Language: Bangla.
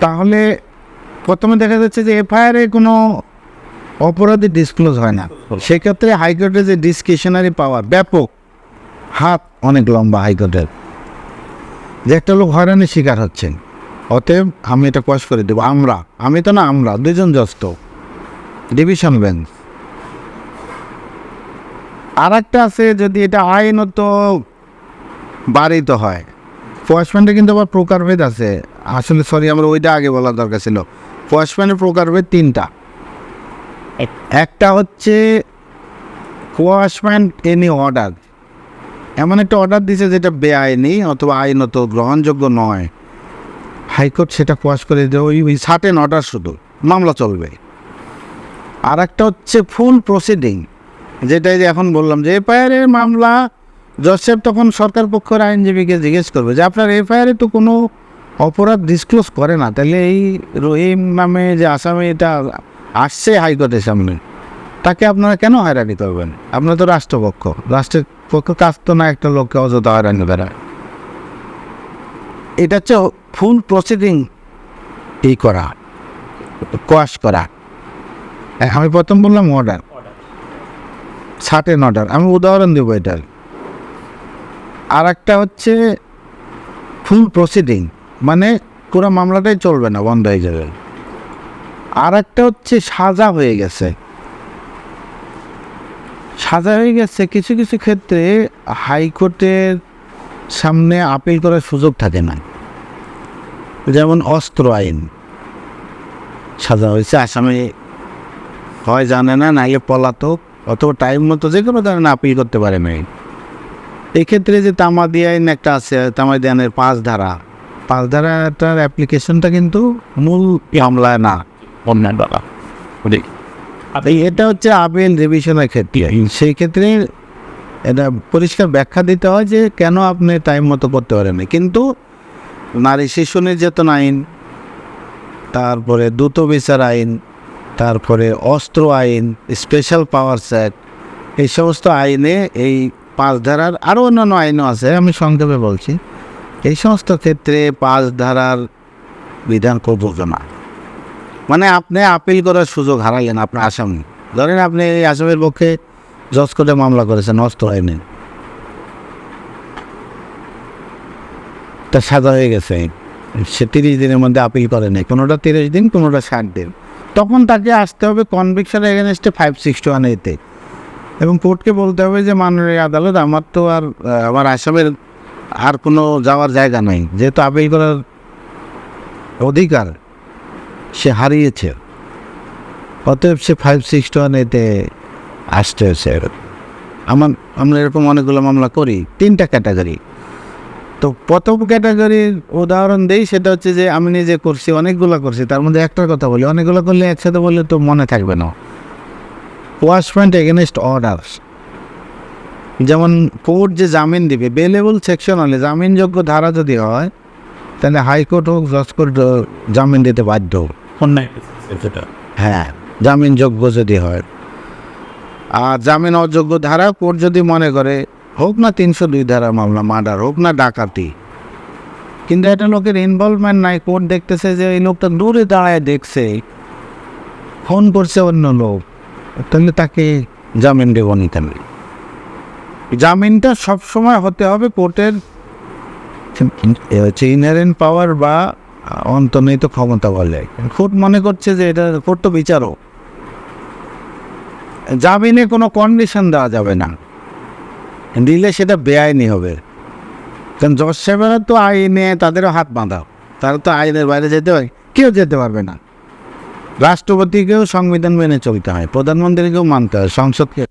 তাহলে প্রথমে দেখা যাচ্ছে যে এফআইআরে কোনো অপরাধী ডিসক্লোজ হয় না। সেক্ষেত্রে হাইকোর্টের যে ডিসক্রিশনারি পাওয়ার ব্যাপক হাত অনেক লম্বা হাইকোর্টের যে একটা লোক হয়রানির শিকার হচ্ছেন। অতএব আমি এটা কোয়াশ করে দেবো আমরা আমি তো না আমরা দুজন জস্ত ডিভিশন বেঞ্চ আর একটা আছে যদি এটা আইনত বাড়িত হয় পয়েসমেন্টে কিন্তু আবার প্রকারভেদ আছে। আসলে সরি আমার ওইটা আগে বলার দরকার ছিল। পয়েসমেন্টের প্রকারভেদ তিনটা। একটা হচ্ছে কোয়াশমেন্ট এনি অর্ডার এমন একটা অর্ডার দিছে যেটা বেআইনি অথবা আইনত গ্রহণযোগ্য নয়। হাইকোর্ট সেটা কোয়াশ করে দেবে ওই ওই সার্টেন অর্ডার শুধু। মামলা চলবে। আর একটা হচ্ছে ফুল প্রসিডিং যেটাই যে এখন বললাম যে এফআইআরের মামলা সাহেব তখন সরকার পক্ষের আইনজীবীকে জিজ্ঞেস করবে যে, আপনার এফআইআরে তো কোনো অপরাধ ডিসক্লোজ করে না। তাহলে এই রহিম নামে যে আসামি এটা আসছে হাইকোর্টের সামনে, তাকে আপনারা কেন হয়রানি করবেন? আপনার তো রাষ্ট্রপক্ষ। রাষ্ট্রের পক্ষ কাজ তো না, একটা লোককে অযথা হয়রানি করা। এটা হচ্ছে ফুল প্রসিডিং এই করা কোয়াশ করা। আমি প্রথম বললাম অর্ডার সার্টেন অর্ডার আমি উদাহরণ দেবো এটার। আর একটা হচ্ছে ফুল প্রসিডিং মানে পুরো মামলাটাই চলবে না, বন্ধ হয়ে যাবে। আর একটা হচ্ছে সাজা হয়ে গেছে। সাজা হয়ে গেছে, কিছু কিছু ক্ষেত্রে হাইকোর্টের সামনে আপিল করার সুযোগ থাকে না। যেমন অস্ত্র আইন সাজা হয়েছে, আসামি হয় জানে না নাইলে পলাতক, অথবা টাইম মতো যে কোনো ধরনের আপিল করতে পারে না এক্ষেত্রে যে তামাদি আইন একটা আছে তামাদি আইনের পাঁচ ধারা। পাঁচ ধারাটার অ্যাপ্লিকেশনটা কিন্তু মূল মামলায় না অন্যান্য এই এটা হচ্ছে আপিল রিভিশনের ক্ষেত্রে। সেই ক্ষেত্রে এটা পরিষ্কার ব্যাখ্যা দিতে হয় যে কেন আপনি টাইম মতো করতে পারেন কিন্তু নারী শিশু নির্যাতন আইন তারপরে দ্রুত বিচার আইন তারপরে অস্ত্র আইন স্পেশাল পাওয়ার সেট এই সমস্ত আইনে এই পাঁচ ধারার আরও অন্যান্য আইনও আছে, আমি সংক্ষেপে বলছি। এই সমস্ত ক্ষেত্রে পাঁচ ধারার বিধান প্রযোজ্য না মানে আপনি আপিল করার সুযোগ হারাইলেন আপনার আসামি। ধরেন আপনি এই আসামের পক্ষে জজ কোর্টে মামলা করেছেন, অস্ত্র আইনে। তা সাজা হয়ে গেছে। সে তিরিশ দিনের মধ্যে আপিল করে নাই, কোনোটা তিরিশ দিন, কোনোটা ষাট দিন। তখন তাকে আসতে হবে কনভিকশন এগেনস্টে ফাইভ সিক্সটি ওয়ান এতে। এবং কোর্টকে বলতে হবে যে মাননীয় আদালত, আমার তো আর আমার আসামের আর কোনো যাওয়ার জায়গা নাই। যেহেতু আপিল করার অধিকার, সে হারিয়েছে। অতএব সে ফাইভ সিক্সটি ওয়ান এতে আসতে হয়েছে। আমার, আমরা এরকম অনেকগুলো মামলা করি, তিনটা ক্যাটাগরি তো প্রথম ক্যাটাগরির উদাহরণ দেই, সেটা হচ্ছে যে আমি নিজে করছি, অনেকগুলো করছি, তার মধ্যে একটার কথা বলি, অনেকগুলো করলে একসাথে বললে তো মনে থাকবে না। ওয়াশমেন্ট এগেনস্ট অর্ডার্স যেমন কোর্ট যে জামিন দিবে বেলেবল সেকশন হলে জামিনযোগ্য ধারা যদি হয় তাহলে হাইকোর্ট হোক জজ কোর্ট জামিন দিতে বাধ্য। হ্যাঁ জামিনযোগ্য যদি হয়। আর জামিন অযোগ্য ধারা কোর্ট যদি মনে করে হোক না তিনশো দুই ধারা মামলা মার্ডার হোক না ডাকাতি। কিন্তু একটা লোকের ইনভলভমেন্ট নাই কোর্ট দেখতেছে যে এই লোকটা দূরে দাঁড়ায় দেখছে ফোন করছে অন্য লোক। তাহলে তাকে জামিন দেব নিতে জামিনটা সবসময় হতে হবে কোর্টের হচ্ছে ইনারেন্ট পাওয়ার বা অন্তর্নিহিত ক্ষমতা বলে। কোর্ট মনে করছে যে এটা কোর্ট তো বিচারক। জামিনে কোনো কন্ডিশন দেওয়া যাবে না। দিলে সেটা বেআইনি হবে। কারণ জজ সাহেবেরা তো আইনে তাদেরও হাত বাঁধা। তারা তো আইনের বাইরে যেতে হয়। কেউ যেতে পারবে না। রাষ্ট্রপতিকেও সংবিধান মেনে চলতে হয় প্রধানমন্ত্রীকেও মানতে হয় সংসদকে